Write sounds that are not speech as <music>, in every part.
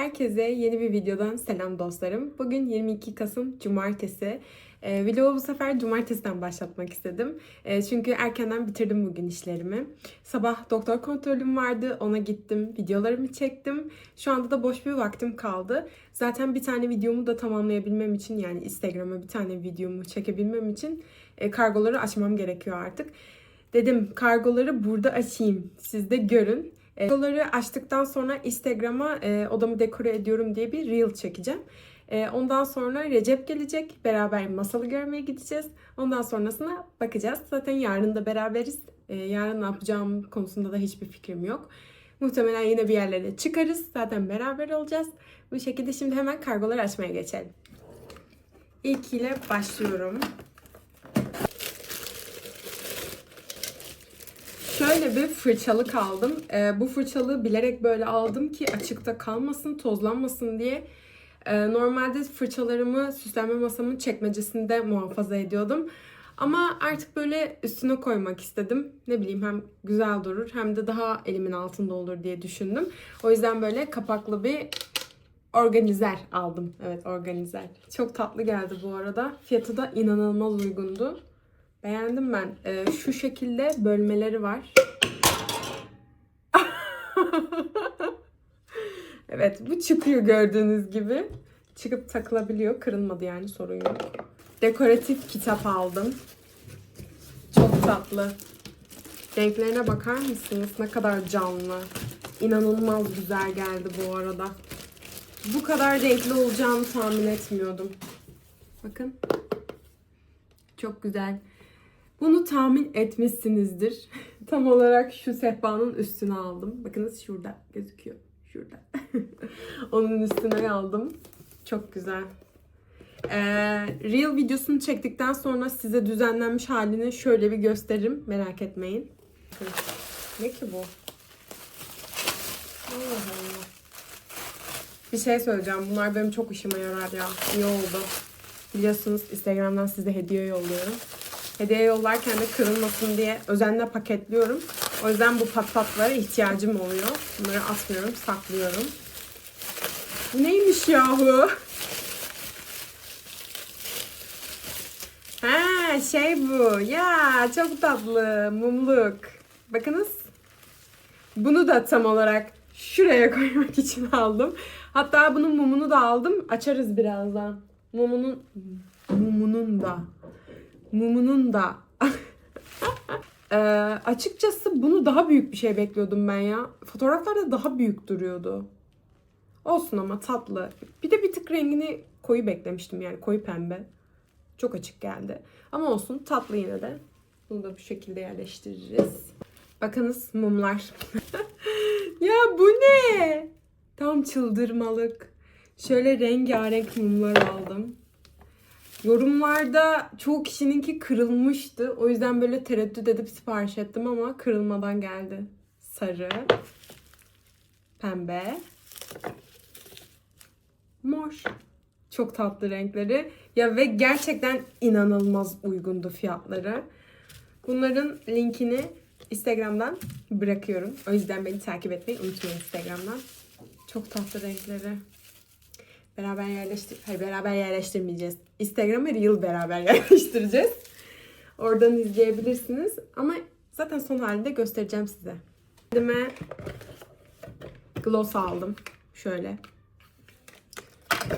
Herkese yeni bir videodan selam dostlarım. Bugün 22 Kasım Cumartesi. Ee, vlogu bu sefer cumartesiden başlatmak istedim. Ee, çünkü erkenden bitirdim bugün işlerimi. Sabah doktor kontrolüm vardı. Ona gittim. Videolarımı çektim. Şu anda da boş bir vaktim kaldı. Zaten bir tane videomu da tamamlayabilmem için yani Instagram'a bir tane videomu çekebilmem için e, kargoları açmam gerekiyor artık. Dedim kargoları burada açayım. Siz de görün. E, açtıktan sonra Instagram'a e, odamı dekore ediyorum diye bir reel çekeceğim. E, ondan sonra Recep gelecek. Beraber masalı görmeye gideceğiz. Ondan sonrasına bakacağız. Zaten yarın da beraberiz. E, yarın ne yapacağım konusunda da hiçbir fikrim yok. Muhtemelen yine bir yerlere çıkarız. Zaten beraber olacağız. Bu şekilde şimdi hemen kargoları açmaya geçelim. İlk ile başlıyorum. Şöyle bir fırçalık aldım. Ee, bu fırçalığı bilerek böyle aldım ki açıkta kalmasın, tozlanmasın diye. Ee, normalde fırçalarımı süslenme masamın çekmecesinde muhafaza ediyordum. Ama artık böyle üstüne koymak istedim. Ne bileyim hem güzel durur hem de daha elimin altında olur diye düşündüm. O yüzden böyle kapaklı bir organizer aldım. Evet organizer. Çok tatlı geldi bu arada. Fiyatı da inanılmaz uygundu. Beğendim ben. Ee, şu şekilde bölmeleri var. <laughs> evet bu çıkıyor gördüğünüz gibi. Çıkıp takılabiliyor. Kırılmadı yani sorun yok. Dekoratif kitap aldım. Çok tatlı. Renklerine bakar mısınız? Ne kadar canlı. İnanılmaz güzel geldi bu arada. Bu kadar renkli olacağını tahmin etmiyordum. Bakın. Çok güzel. Bunu tahmin etmişsinizdir. <laughs> Tam olarak şu sehpanın üstüne aldım. Bakınız şurada gözüküyor. Şurada. <laughs> Onun üstüne aldım. Çok güzel. Ee, Reel videosunu çektikten sonra size düzenlenmiş halini şöyle bir gösteririm. Merak etmeyin. Ne ki bu? Allah Allah. Bir şey söyleyeceğim. Bunlar benim çok işime yarar ya. İyi oldu. Biliyorsunuz Instagram'dan size hediye yolluyorum. Hediye yollarken de kırılmasın diye özenle paketliyorum. O yüzden bu pat patlara ihtiyacım oluyor. Bunları atmıyorum, saklıyorum. Bu neymiş yahu? Ha şey bu. Ya çok tatlı. Mumluk. Bakınız. Bunu da tam olarak şuraya <laughs> koymak için aldım. Hatta bunun mumunu da aldım. Açarız birazdan. Mumunun mumunun da mumunun da <laughs> Ee, açıkçası bunu daha büyük bir şey bekliyordum ben ya. Fotoğraflarda daha büyük duruyordu. Olsun ama tatlı. Bir de bir tık rengini koyu beklemiştim yani koyu pembe. Çok açık geldi. Ama olsun tatlı yine de. Bunu da bu şekilde yerleştiririz. Bakınız mumlar. <laughs> ya bu ne? Tam çıldırmalık. Şöyle rengarenk mumlar aldım. Yorumlarda çoğu kişininki kırılmıştı. O yüzden böyle tereddüt edip sipariş ettim ama kırılmadan geldi. Sarı, pembe, mor. Çok tatlı renkleri. Ya ve gerçekten inanılmaz uygundu fiyatları. Bunların linkini Instagram'dan bırakıyorum. O yüzden beni takip etmeyi unutmayın Instagram'dan. Çok tatlı renkleri. Beraber yerleştir... Hayır beraber yerleştirmeyeceğiz. Instagram'a Reel beraber <laughs> yerleştireceğiz. Oradan izleyebilirsiniz. Ama zaten son halinde göstereceğim size. Kendime gloss aldım. Şöyle.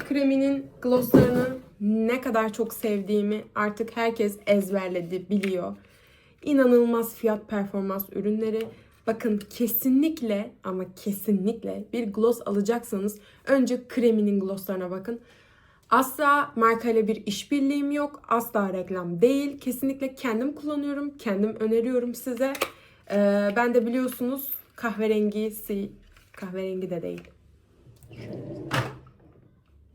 Kreminin glosslarını ne kadar çok sevdiğimi artık herkes ezberledi, biliyor. İnanılmaz fiyat performans ürünleri. Bakın kesinlikle ama kesinlikle bir gloss alacaksanız önce kreminin glosslarına bakın. Asla markayla bir işbirliğim yok. Asla reklam değil. Kesinlikle kendim kullanıyorum. Kendim öneriyorum size. Ee, ben de biliyorsunuz kahverengisi kahverengi de değil.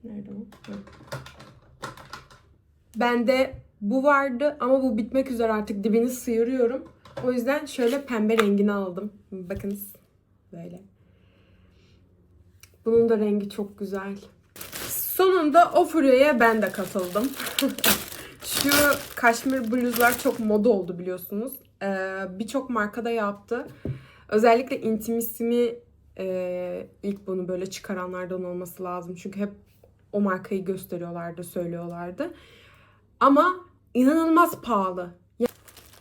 Nerede o? Bende bu vardı ama bu bitmek üzere artık dibini sıyırıyorum. O yüzden şöyle pembe rengini aldım. Bakınız böyle. Bunun da rengi çok güzel. Sonunda o furyaya ben de katıldım. <laughs> Şu kaşmir bluzlar çok moda oldu biliyorsunuz. Ee, Birçok markada yaptı. Özellikle Intimissimi e, ilk bunu böyle çıkaranlardan olması lazım. Çünkü hep o markayı gösteriyorlardı, söylüyorlardı. Ama inanılmaz pahalı.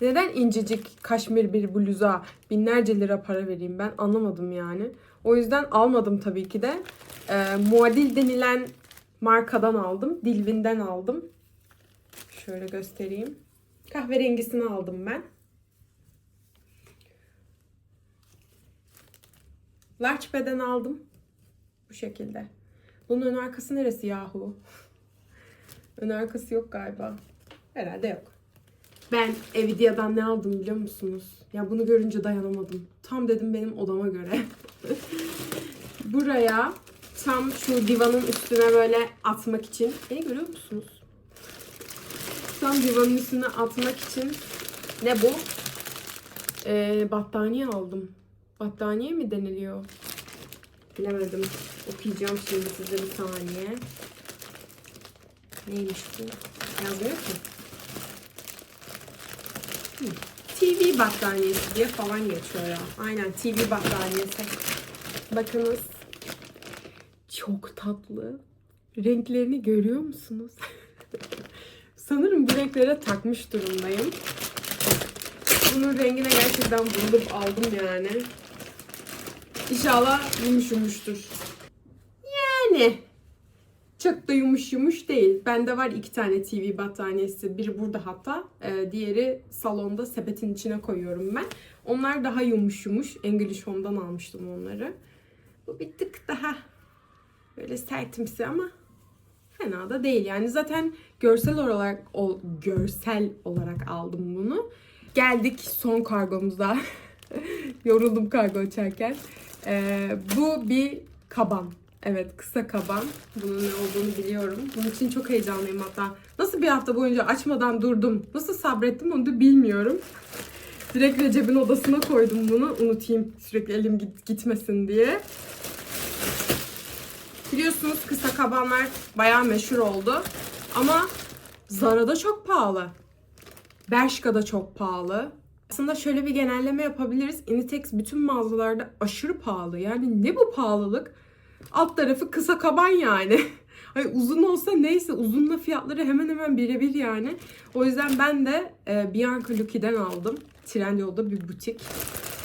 Neden incecik kaşmir bir bluza binlerce lira para vereyim ben anlamadım yani. O yüzden almadım tabii ki de. E, Muadil denilen markadan aldım. Dilvin'den aldım. Şöyle göstereyim. Kahverengisini aldım ben. Large beden aldım. Bu şekilde. Bunun ön arkası neresi yahu? <laughs> ön arkası yok galiba. Herhalde yok. Ben Evidia'dan ne aldım biliyor musunuz? Ya bunu görünce dayanamadım. Tam dedim benim odama göre. <laughs> Buraya tam şu divanın üstüne böyle atmak için. Beni görüyor musunuz? Tam divanın üstüne atmak için ne bu? Ee, battaniye aldım. Battaniye mi deniliyor? Bilemedim. Okuyacağım şimdi size bir saniye. Neymiş bu? Yazmıyor ki. TV battaniyesi diye falan geçiyor ya. Aynen TV battaniyesi. Bakınız. Çok tatlı. Renklerini görüyor musunuz? <laughs> Sanırım bu renklere takmış durumdayım. Bunun rengine gerçekten bulup aldım yani. İnşallah yumuş yumuştur. Yani çok da yumuş yumuş değil. Bende var iki tane TV battaniyesi. Biri burada hatta. e, diğeri salonda sepetin içine koyuyorum ben. Onlar daha yumuş yumuş. English Home'dan almıştım onları. Bu bir tık daha böyle sertimsi ama fena da değil. Yani zaten görsel olarak o görsel olarak aldım bunu. Geldik son kargomuza. <laughs> Yoruldum kargo açarken. Ee, bu bir kaban. Evet kısa kaban. Bunun ne olduğunu biliyorum. Bunun için çok heyecanlıyım hatta. Nasıl bir hafta boyunca açmadan durdum. Nasıl sabrettim onu da bilmiyorum. Direkt Recep'in odasına koydum bunu. Unutayım sürekli elim git- gitmesin diye. Biliyorsunuz kısa kabanlar bayağı meşhur oldu. Ama Zara'da çok pahalı. Bershka'da çok pahalı. Aslında şöyle bir genelleme yapabiliriz. Inditex bütün mağazalarda aşırı pahalı. Yani ne bu pahalılık? Alt tarafı kısa kaban yani. <laughs> Hani uzun olsa neyse uzunla fiyatları hemen hemen birebir yani. O yüzden ben de e, Bianca Lucchi'den aldım. Trendyol'da bir butik.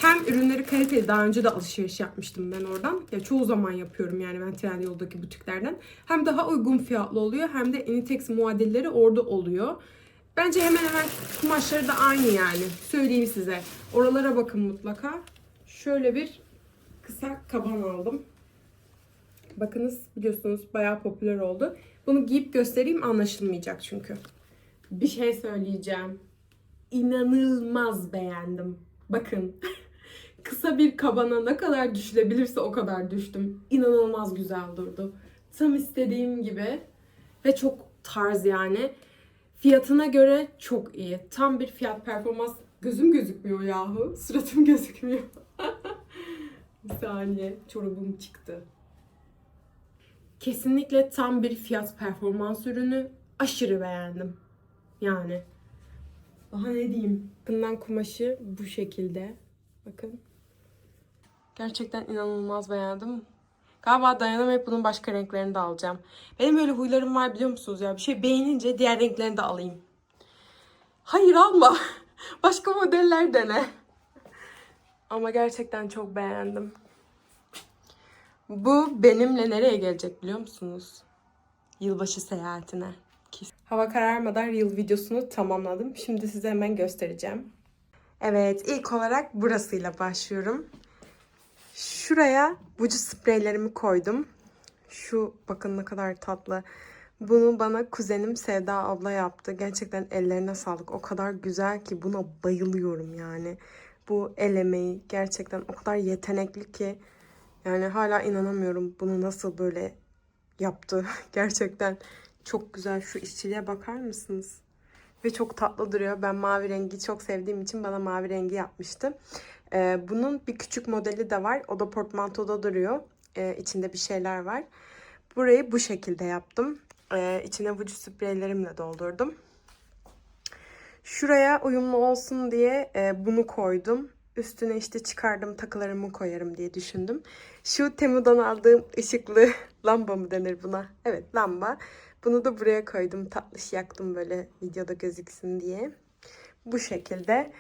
Hem ürünleri kaliteli daha önce de alışveriş yapmıştım ben oradan. Ya çoğu zaman yapıyorum yani ben Trendyol'daki butiklerden. Hem daha uygun fiyatlı oluyor hem de Inditex muadilleri orada oluyor. Bence hemen hemen kumaşları da aynı yani. Söyleyeyim size. Oralara bakın mutlaka. Şöyle bir kısa kaban aldım. Bakınız biliyorsunuz bayağı popüler oldu. Bunu giyip göstereyim anlaşılmayacak çünkü. Bir şey söyleyeceğim. İnanılmaz beğendim. Bakın. <laughs> Kısa bir kabana ne kadar düşülebilirse o kadar düştüm. İnanılmaz güzel durdu. Tam istediğim gibi. Ve çok tarz yani. Fiyatına göre çok iyi. Tam bir fiyat performans. Gözüm gözükmüyor yahu. Suratım <laughs> gözükmüyor. <laughs> bir saniye. Çorabım çıktı. Kesinlikle tam bir fiyat performans ürünü. Aşırı beğendim. Yani. Daha ne diyeyim? Bundan kumaşı bu şekilde. Bakın. Gerçekten inanılmaz beğendim. Galiba dayanamayıp bunun başka renklerini de alacağım. Benim böyle huylarım var biliyor musunuz ya? Bir şey beğenince diğer renklerini de alayım. Hayır alma. <laughs> Başka modeller dene. Ama gerçekten çok beğendim. Bu benimle nereye gelecek biliyor musunuz? Yılbaşı seyahatine. Hava kararmadan yıl videosunu tamamladım. Şimdi size hemen göstereceğim. Evet, ilk olarak burasıyla başlıyorum. Şuraya bucu spreylerimi koydum. Şu bakın ne kadar tatlı. Bunu bana kuzenim Sevda abla yaptı. Gerçekten ellerine sağlık. O kadar güzel ki buna bayılıyorum yani. Bu el emeği gerçekten o kadar yetenekli ki. Yani hala inanamıyorum bunu nasıl böyle yaptı. <laughs> Gerçekten çok güzel. Şu işçiliğe bakar mısınız? Ve çok tatlı duruyor. Ben mavi rengi çok sevdiğim için bana mavi rengi yapmıştı. Ee, bunun bir küçük modeli de var. O da portmantoda duruyor. Ee, içinde bir şeyler var. Burayı bu şekilde yaptım. Ee, içine vücut spreylerimle doldurdum. Şuraya uyumlu olsun diye e, bunu koydum. Üstüne işte çıkardım takılarımı koyarım diye düşündüm. Şu Temu'dan aldığım ışıklı <laughs> lamba mı denir buna? Evet lamba. Bunu da buraya koydum. Tatlış yaktım böyle videoda gözüksün diye. Bu şekilde.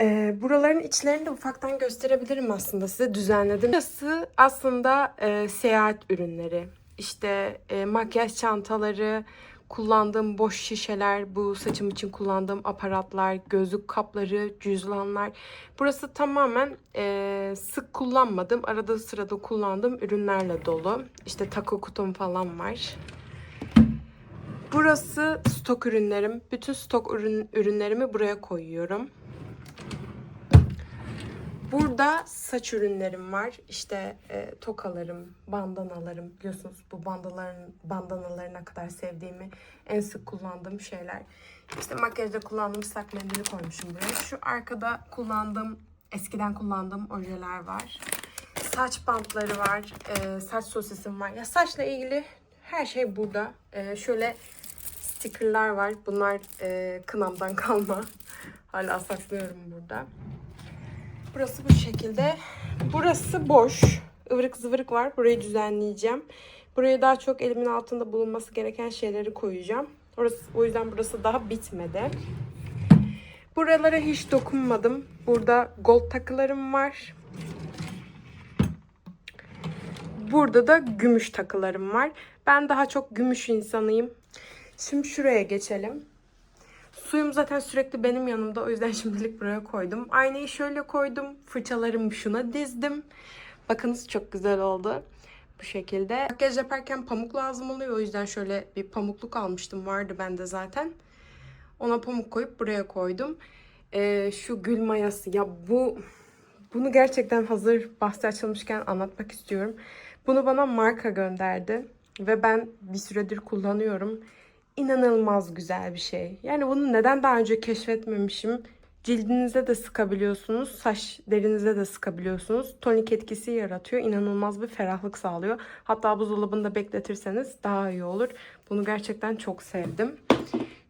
Ee, buraların içlerini de ufaktan gösterebilirim aslında size düzenledim. Burası aslında e, seyahat ürünleri. İşte e, makyaj çantaları, kullandığım boş şişeler, bu saçım için kullandığım aparatlar, gözlük kapları, cüzdanlar. Burası tamamen e, sık kullanmadığım, arada sırada kullandığım ürünlerle dolu. İşte takı kutum falan var. Burası stok ürünlerim. Bütün stok ürün, ürünlerimi buraya koyuyorum. Burada saç ürünlerim var. İşte e, tokalarım, bandanalarım. Biliyorsunuz bu bandaların, bandanaları ne kadar sevdiğimi, en sık kullandığım şeyler. İşte makyajda kullandığım ıslak mendili koymuşum buraya. Şu arkada kullandığım, eskiden kullandığım ojeler var. Saç bantları var. e, saç sosisim var. Ya saçla ilgili her şey burada. E, şöyle stickerlar var. Bunlar e, kınamdan kalma. Hala saklıyorum burada. Burası bu şekilde. Burası boş. Ivırık zıvırık var. Burayı düzenleyeceğim. Buraya daha çok elimin altında bulunması gereken şeyleri koyacağım. Orası, o yüzden burası daha bitmedi. Buralara hiç dokunmadım. Burada gold takılarım var. Burada da gümüş takılarım var. Ben daha çok gümüş insanıyım. Şimdi şuraya geçelim. Suyum zaten sürekli benim yanımda. O yüzden <laughs> şimdilik buraya koydum. Aynayı şöyle koydum. Fırçalarımı şuna dizdim. Bakınız çok güzel oldu. Bu şekilde. Makyaj yaparken pamuk lazım oluyor. O yüzden şöyle bir pamukluk almıştım. Vardı bende zaten. Ona pamuk koyup buraya koydum. Ee, şu gül mayası. Ya bu bunu gerçekten hazır bahsi açılmışken anlatmak istiyorum. Bunu bana marka gönderdi. Ve ben bir süredir kullanıyorum inanılmaz güzel bir şey. Yani bunu neden daha önce keşfetmemişim? Cildinize de sıkabiliyorsunuz, saç derinize de sıkabiliyorsunuz. Tonik etkisi yaratıyor. İnanılmaz bir ferahlık sağlıyor. Hatta buzdolabında bekletirseniz daha iyi olur. Bunu gerçekten çok sevdim.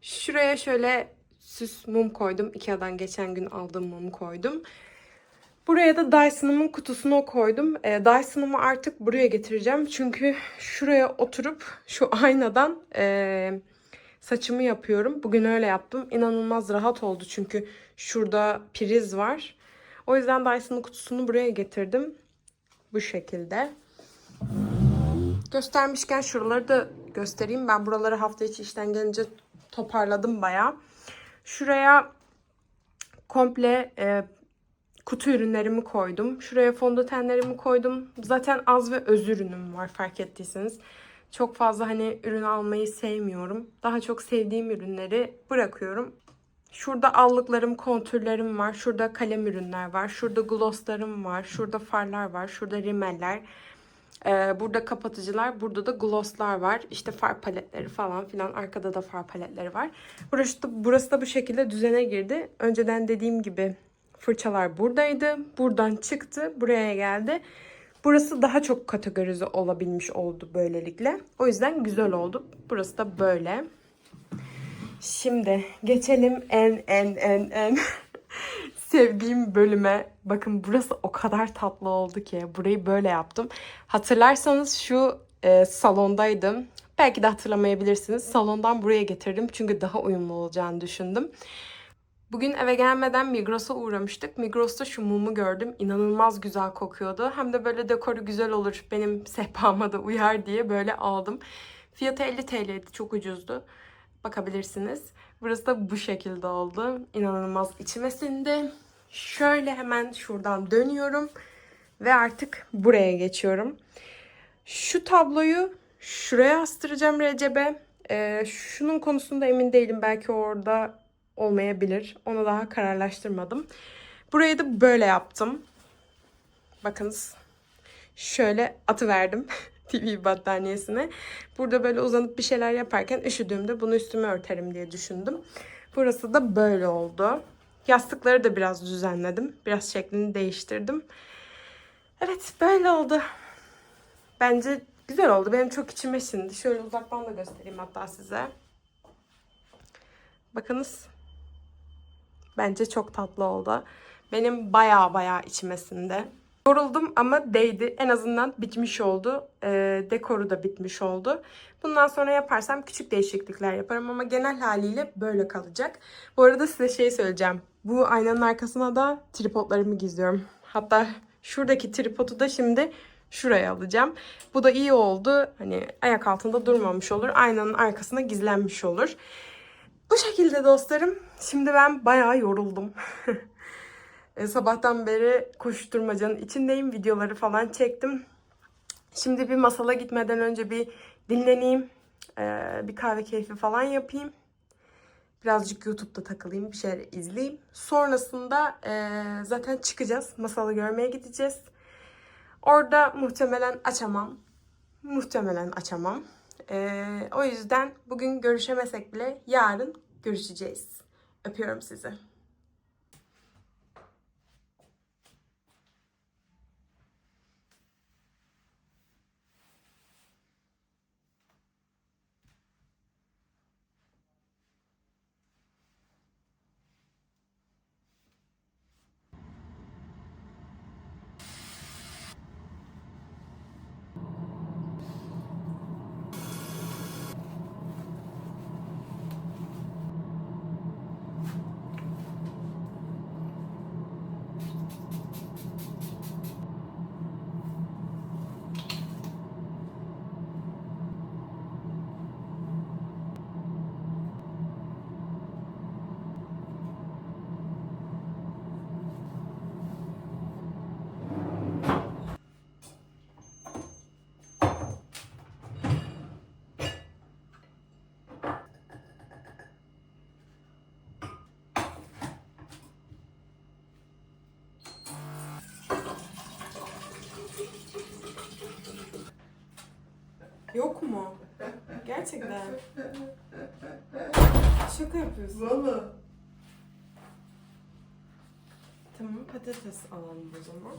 Şuraya şöyle süs mum koydum. Ikea'dan geçen gün aldığım mumu koydum. Buraya da Dyson'ımın kutusunu koydum. E, Dyson'ımı artık buraya getireceğim. Çünkü şuraya oturup şu aynadan e, saçımı yapıyorum. Bugün öyle yaptım. İnanılmaz rahat oldu çünkü şurada priz var. O yüzden Dyson'ın kutusunu buraya getirdim. Bu şekilde. Göstermişken şuraları da göstereyim. Ben buraları hafta içi işten gelince toparladım bayağı. Şuraya komple e, kutu ürünlerimi koydum. Şuraya fondötenlerimi koydum. Zaten az ve öz ürünüm var fark ettiyseniz. Çok fazla hani ürün almayı sevmiyorum. Daha çok sevdiğim ürünleri bırakıyorum. Şurada allıklarım, kontürlerim var. Şurada kalem ürünler var. Şurada glosslarım var. Şurada farlar var. Şurada rimeller. Ee, burada kapatıcılar. Burada da glosslar var. İşte far paletleri falan filan. Arkada da far paletleri var. Burası da, burası da bu şekilde düzene girdi. Önceden dediğim gibi fırçalar buradaydı. Buradan çıktı. Buraya geldi. Burası daha çok kategorize olabilmiş oldu böylelikle. O yüzden güzel oldu. Burası da böyle. Şimdi geçelim en en en en <laughs> sevdiğim bölüme. Bakın burası o kadar tatlı oldu ki. Burayı böyle yaptım. Hatırlarsanız şu e, salondaydım. Belki de hatırlamayabilirsiniz. Salondan buraya getirdim. Çünkü daha uyumlu olacağını düşündüm. Bugün eve gelmeden Migros'a uğramıştık. Migros'ta şu mumu gördüm. İnanılmaz güzel kokuyordu. Hem de böyle dekoru güzel olur. Benim sehpama da uyar diye böyle aldım. Fiyatı 50 TL'ydi. Çok ucuzdu. Bakabilirsiniz. Burası da bu şekilde oldu. İnanılmaz içime sindi. Şöyle hemen şuradan dönüyorum. Ve artık buraya geçiyorum. Şu tabloyu şuraya astıracağım Recep'e. Ee, şunun konusunda emin değilim. Belki orada olmayabilir. Onu daha kararlaştırmadım. Burayı da böyle yaptım. Bakınız. Şöyle atı verdim <laughs> TV battaniyesine. Burada böyle uzanıp bir şeyler yaparken üşüdüğümde bunu üstüme örterim diye düşündüm. Burası da böyle oldu. Yastıkları da biraz düzenledim. Biraz şeklini değiştirdim. Evet böyle oldu. Bence güzel oldu. Benim çok içime sindi. Şöyle uzaktan da göstereyim hatta size. Bakınız. Bence çok tatlı oldu. benim baya baya içmesinde. Yoruldum ama değdi. En azından bitmiş oldu. Ee, dekoru da bitmiş oldu. Bundan sonra yaparsam küçük değişiklikler yaparım ama genel haliyle böyle kalacak. Bu arada size şey söyleyeceğim. Bu aynanın arkasına da tripodlarımı gizliyorum. Hatta şuradaki tripodu da şimdi şuraya alacağım. Bu da iyi oldu. Hani ayak altında durmamış olur. Aynanın arkasına gizlenmiş olur. Bu şekilde dostlarım. Şimdi ben bayağı yoruldum. <laughs> E, sabahtan beri koşturmacanın içindeyim. Videoları falan çektim. Şimdi bir masala gitmeden önce bir dinleneyim. E, bir kahve keyfi falan yapayım. Birazcık YouTube'da takılayım, bir şeyler izleyeyim. Sonrasında e, zaten çıkacağız. Masalı görmeye gideceğiz. Orada muhtemelen açamam. Muhtemelen açamam. E, o yüzden bugün görüşemesek bile yarın görüşeceğiz. Öpüyorum sizi. Yok mu? Gerçekten. Şaka yapıyorsun. Valla. Tamam patates alalım o zaman.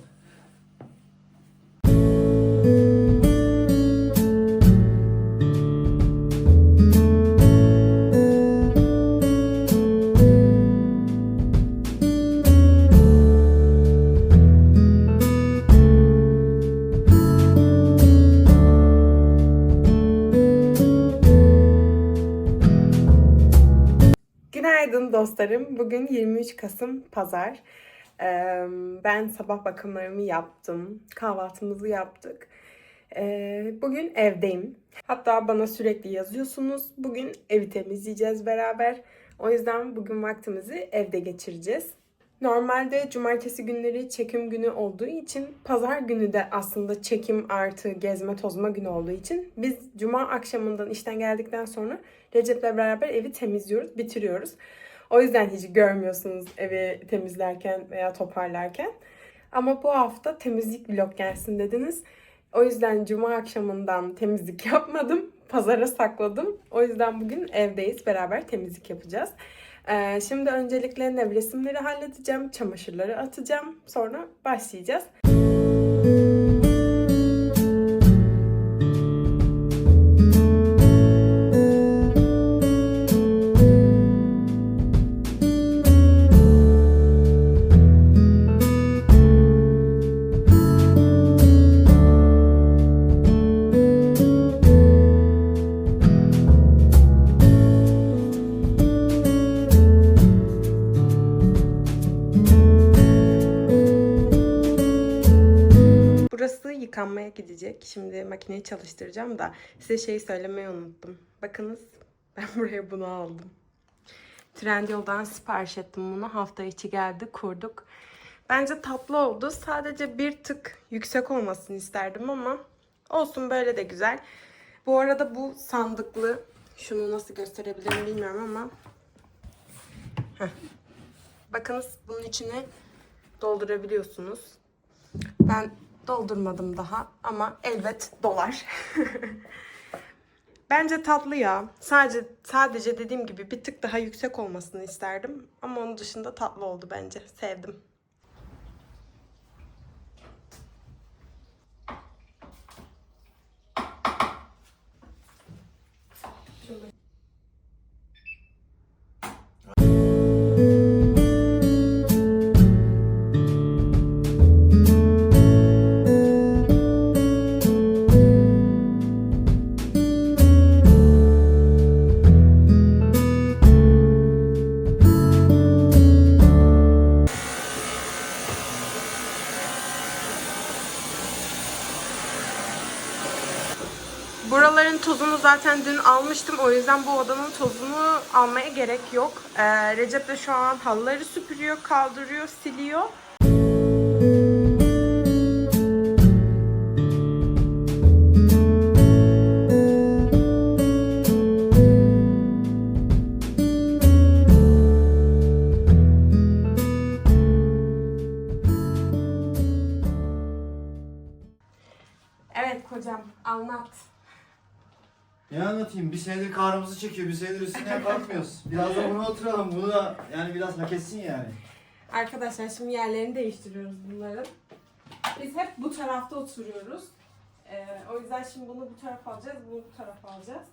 Dostlarım. Bugün 23 Kasım Pazar. Ee, Ben sabah bakımlarımı yaptım. Kahvaltımızı yaptık. Ee, Bugün evdeyim. Hatta bana sürekli yazıyorsunuz. Bugün evi temizleyeceğiz beraber. O yüzden bugün vaktimizi evde geçireceğiz. Normalde cumartesi günleri çekim günü olduğu için pazar günü de aslında çekim artı gezme tozma günü olduğu için biz cuma akşamından işten geldikten sonra Recep'le beraber evi temizliyoruz, bitiriyoruz. O yüzden hiç görmüyorsunuz evi temizlerken veya toparlarken. Ama bu hafta temizlik vlog gelsin dediniz. O yüzden cuma akşamından temizlik <laughs> yapmadım. Pazara sakladım. O yüzden bugün evdeyiz. Beraber temizlik yapacağız. Ee, şimdi öncelikle nevresimleri halledeceğim. Çamaşırları atacağım. Sonra başlayacağız. Burası gidecek. Şimdi makineyi çalıştıracağım da size şey söylemeyi unuttum. Bakınız <laughs> ben buraya bunu aldım. Trendyol'dan sipariş ettim bunu. Hafta içi geldi kurduk. Bence tatlı oldu. Sadece bir tık yüksek olmasını isterdim ama olsun böyle de güzel. Bu arada bu sandıklı şunu nasıl gösterebilirim bilmiyorum ama Heh. Bakınız bunun içine doldurabiliyorsunuz. Ben doldurmadım daha ama elbet dolar. <laughs> Bence tatlı ya. Sadece sadece dediğim gibi bir tık daha yüksek olmasını isterdim ama onun dışında tatlı oldu bence. Sevdim. Buraların tozunu zaten dün almıştım. O yüzden bu odanın tozunu almaya gerek yok. Ee, Recep de şu an halıları süpürüyor, kaldırıyor, siliyor. Ne anlatayım? Bir senedir karnımızı çekiyor, bir senedir üstüne kalkmıyoruz. Biraz da buna oturalım, bunu da yani biraz hak etsin yani. Arkadaşlar şimdi yerlerini değiştiriyoruz bunların. Biz hep bu tarafta oturuyoruz. Ee, o yüzden şimdi bunu bu tarafa alacağız, bunu bu tarafa alacağız.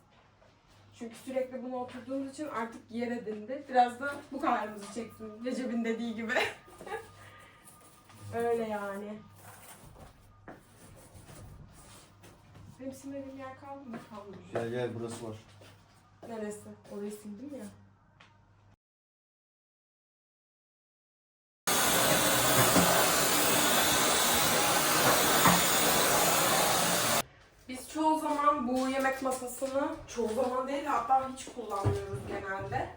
Çünkü sürekli bunu oturduğumuz için artık yer edindi. Biraz da bu kadarımızı çeksin. Recep'in dediği gibi. <laughs> Öyle yani. Benim silmediğim yer kaldı mı? Kalmış. Gel gel burası var. Neresi? Orayı sildim ya. Biz çoğu zaman bu yemek masasını çoğu zaman değil hatta hiç kullanmıyoruz genelde.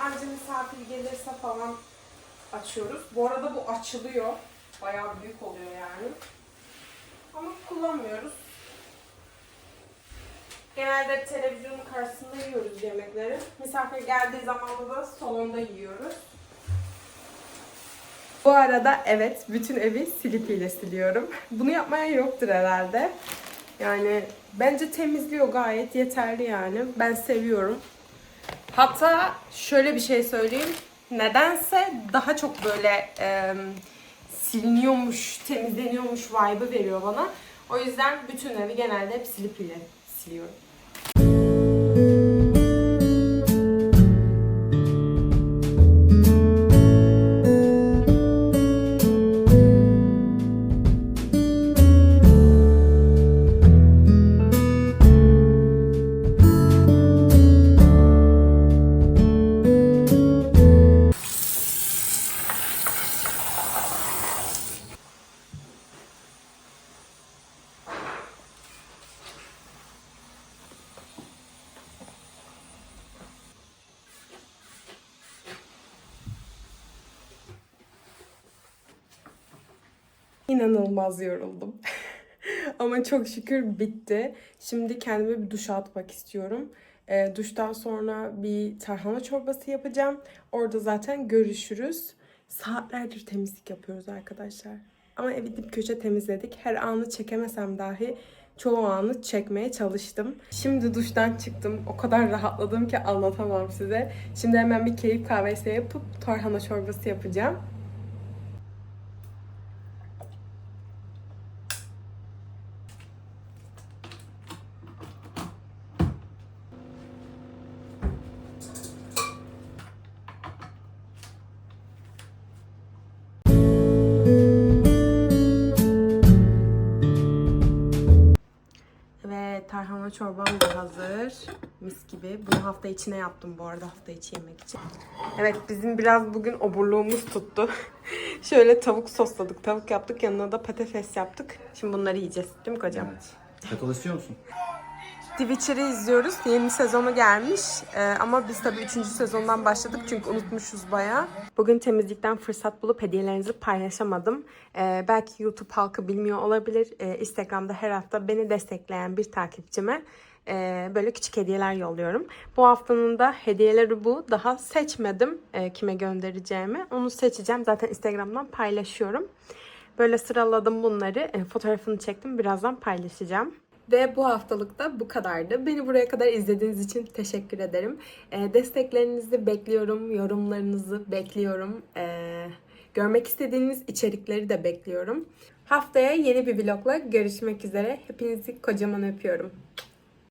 Anca misafir gelirse falan açıyoruz. Bu arada bu açılıyor. Bayağı büyük oluyor yani. Ama kullanmıyoruz. Genelde televizyonun karşısında yiyoruz yemekleri. Misafir geldiği zaman da salonda yiyoruz. Bu arada evet bütün evi silip ile siliyorum. <laughs> Bunu yapmaya yoktur herhalde. Yani bence temizliyor gayet yeterli yani. Ben seviyorum. Hatta şöyle bir şey söyleyeyim. Nedense daha çok böyle e, siliniyormuş, temizleniyormuş vibe'ı veriyor bana. O yüzden bütün evi genelde hep silip ile siliyorum. İnanılmaz yoruldum. <laughs> Ama çok şükür bitti. Şimdi kendime bir duş atmak istiyorum. E, duştan sonra bir tarhana çorbası yapacağım. Orada zaten görüşürüz. Saatlerdir temizlik yapıyoruz arkadaşlar. Ama evi dip köşe temizledik. Her anı çekemesem dahi çoğu anı çekmeye çalıştım. Şimdi duştan çıktım. O kadar rahatladım ki anlatamam size. Şimdi hemen bir keyif kahvesi yapıp tarhana çorbası yapacağım. Hafta içine yaptım bu arada hafta içi yemek için. Evet bizim biraz bugün oburluğumuz tuttu. <laughs> Şöyle tavuk sosladık. Tavuk yaptık. Yanına da patates yaptık. Şimdi bunları yiyeceğiz. Değil mi kocam? Evet. Çatal istiyor musun? The Witcher'ı izliyoruz. Yeni sezonu gelmiş. Ee, ama biz tabii 3. sezondan başladık çünkü unutmuşuz bayağı. Bugün temizlikten fırsat bulup hediyelerinizi paylaşamadım. Ee, belki YouTube halkı bilmiyor olabilir. Ee, Instagram'da her hafta beni destekleyen bir takipçime e, böyle küçük hediyeler yolluyorum. Bu haftanın da hediyeleri bu. Daha seçmedim e, kime göndereceğimi. Onu seçeceğim. Zaten Instagram'dan paylaşıyorum. Böyle sıraladım bunları. E, fotoğrafını çektim. Birazdan paylaşacağım. Ve bu haftalık da bu kadardı. Beni buraya kadar izlediğiniz için teşekkür ederim. E, desteklerinizi bekliyorum. Yorumlarınızı bekliyorum. E, görmek istediğiniz içerikleri de bekliyorum. Haftaya yeni bir vlogla görüşmek üzere. Hepinizi kocaman öpüyorum.